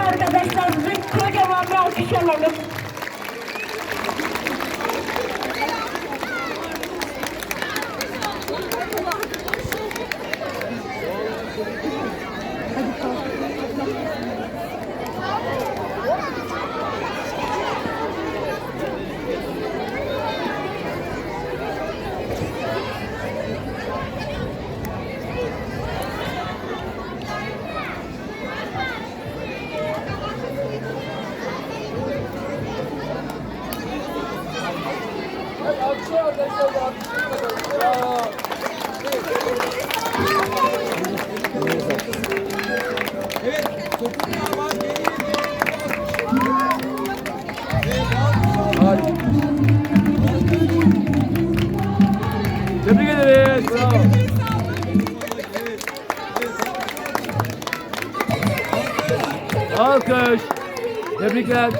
arkadaşlarımızın kocaman bir alkış alalım. Evet, topun yarmağı geriye Tebrik ederiz. Bravo. Alkış. Tebrikler.